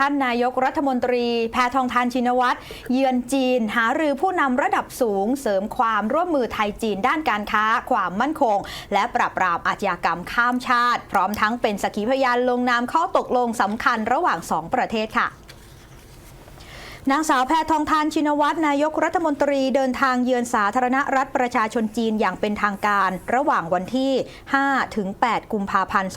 ท่านนายกรัฐมนตรี แพทองทานชินวัตร เยือนจีน หารือผู้นำระดับสูง เสริมความร่วมมือไทยจีนด้านการค้า ความมั่นคง และปราบปรามอาชญากรรมข้ามชาติ พร้อมทั้งเป็นสกขีพยานลงนามข้อตกลงสำคัญระหว่างสองประเทศค่ะ นางสาวแพทองทานชินวัตรนายกรัฐมนตรีเดินทางเยือนสาธารณรัฐประชาชนจีนอย่างเป็นทางการ ระหว่างวันที่ 5 ถึง 8 กุมภาพันธ์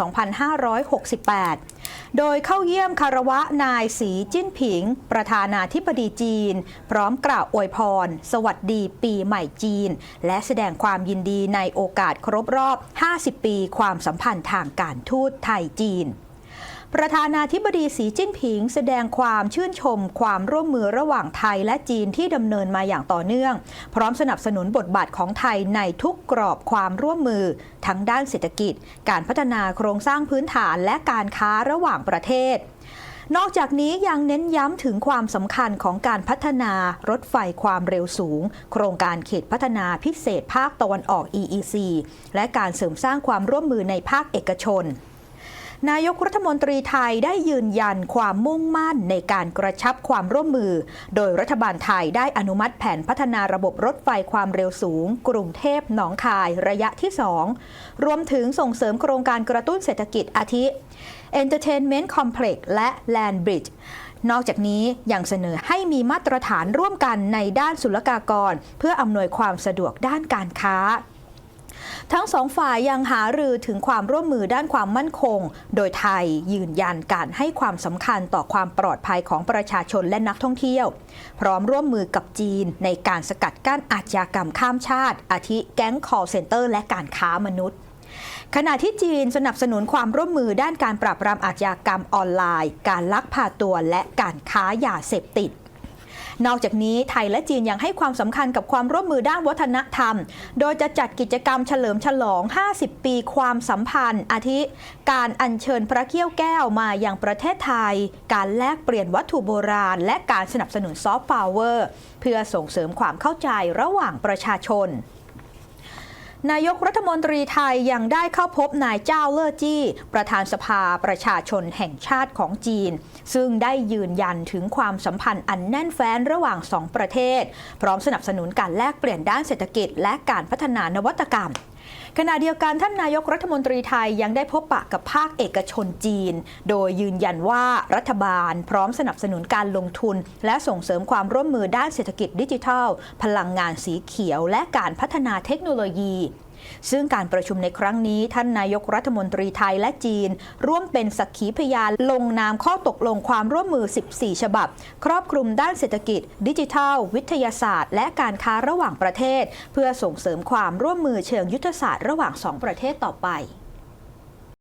2568 โดยเข้าเยี่ยมคารวะนายสีจิ้นผิง ประธานาธิบดีจีน พร้อมกล่าวอวยพร สวัสดีปีใหม่จีน และแสดงความยินดีในโอกาสครบรอบ 50 ปี ความสัมพันธ์ทางการทูตไทยจีน ประธานาธิบดีสีจิ้นผิง แสดงความชื่นชม ความร่วมมือระหว่างไทยและจีนที่ดำเนินมาอย่างต่อเนื่อง พร้อมสนับสนุนบทบาทของไทยในทุกกรอบความร่วมมือ ทั้งด้านเศรษฐกิจ การพัฒนาโครงสร้างพื้นฐานและการค้าระหว่างประเทศนอกจากนี้ยังเน้นย้ำถึงความสำคัญของการพัฒนารถไฟความเร็วสูง โครงการเขตพัฒนาพิเศษภาคตะวันออก EEC และการเสริมสร้างความร่วมมือในภาคเอกชน นายกรัฐมนตรีไทยได้ยืนยันความมุ่งมั่นในการกระชับความร่วมมือ โดยรัฐบาลไทยได้อนุมัติแผนพัฒนาระบบรถไฟความเร็วสูง กรุงเทพหนองคายระยะที่ 2 รวมถึงส่งเสริมโครงการกระตุ้นเศรษฐกิจอาทิ Entertainment Complex และ Land Bridge นอกจากนี้ยังเสนอให้มีมาตรฐานร่วมกันในด้านศุลกากร เพื่ออำนวยความสะดวกด้านการค้า ทั้งสองฝ่ายยังหารือถึงความร่วมมือด้านความมั่นคง โดยไทยยืนยันการให้ความสำคัญต่อความปลอดภัยของประชาชนและนักท่องเที่ยว พร้อมร่วมมือกับจีนในการสกัดกั้นอาชญากรรมข้ามชาติ อาทิแก๊ง call center และการค้ามนุษย์ขณะที่จีนสนับสนุนความร่วมมือด้านการปราบปรามอาชญากรรมออนไลน์ การลักพาตัวและการค้ายาเสพติด นอกจากนี้ไทยและจีนยังให้ความสำคัญกับความร่วมมือด้านวัฒนธรรม โดยจะจัดกิจกรรมเฉลิมฉลอง 50 ปีความสัมพันธ์ อาทิ การอัญเชิญพระเขี้ยวแก้วมาอย่างประเทศไทย การแลกเปลี่ยนวัตถุโบราณ และการสนับสนุนซอฟต์พาวเวอร์ เพื่อส่งเสริมความเข้าใจระหว่างประชาชน นายกรัฐมนตรีไทยยังได้เข้าพบนายเจ้าเล่อจี้ ประธานสภาประชาชนแห่งชาติของจีน ซึ่งได้ยืนยันถึงความสัมพันธ์อันแน่นแฟ้นระหว่างสองประเทศ พร้อมสนับสนุนการแลกเปลี่ยนด้านเศรษฐกิจและการพัฒนานวัตกรรม ขณะเดียวกันท่านนายกรัฐมนตรีไทยยังได้พบปะกับภาคเอกชนจีน โดยยืนยันว่ารัฐบาลพร้อมสนับสนุนการลงทุน และส่งเสริมความร่วมมือด้านเศรษฐกิจดิจิทัล พลังงานสีเขียว และการพัฒนาเทคโนโลยี ซึ่งการประชุมในครั้งนี้ ท่านนายกรัฐมนตรีไทยและจีน ร่วมเป็นสักขีพยานลงนามข้อตกลงความร่วมมือ 14 ฉบับ ครอบคลุมด้านเศรษฐกิจ ดิจิทัล วิทยาศาสตร์ และการค้าระหว่างประเทศ เพื่อส่งเสริมความร่วมมือเชิงยุทธศาสตร์ระหว่างสองประเทศต่อไป